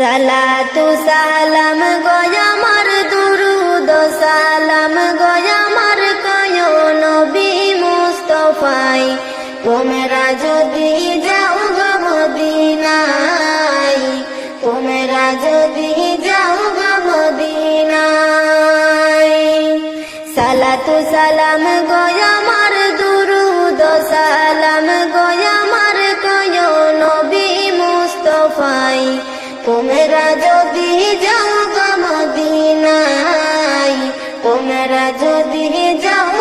সালাতু সালাম গয়ামার দুরুদ, সালাম গয়ামার কয় নবী মুস্তফাই। তোমরা যদি যাও গো মদিনায় তোমরা যদি যাও গো মদিনায়। সালাতু সালাম গয়ামার দুরুদ, সালাম তোমরা যদি যাও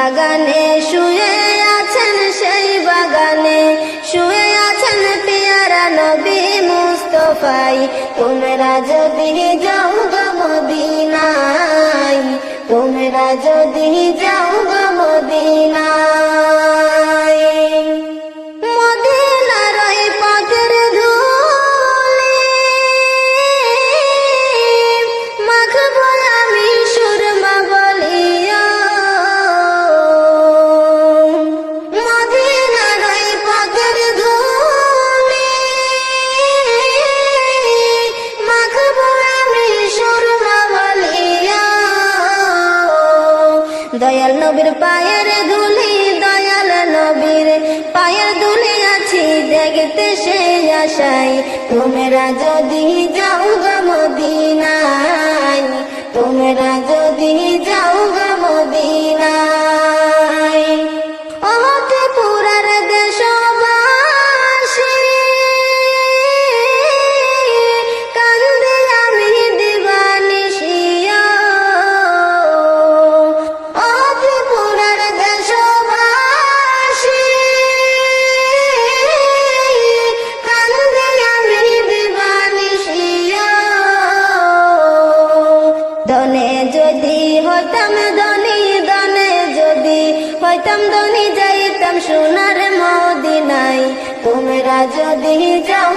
বাগানে শুয়ে আছেন সেই বাগানে। শুয়ে আছেন পিয়ারা নবী মুস্তফাই। তোমরা যদি যাও গো মদিনায়। তোমরা যদি যাও গো দয়াল নবীর পায়ের ধুলি, দয়াল নবীর পায়ের ধুলি আছি, দেখতে সে আশাই তোমরা যদি যাও গো মদিনায়, তোমরা যদি দনে যদি হইতাম দনি দনে যদি হইতাম দনি যাইতাম সোনার মদিনাই তোমরা যদি যাও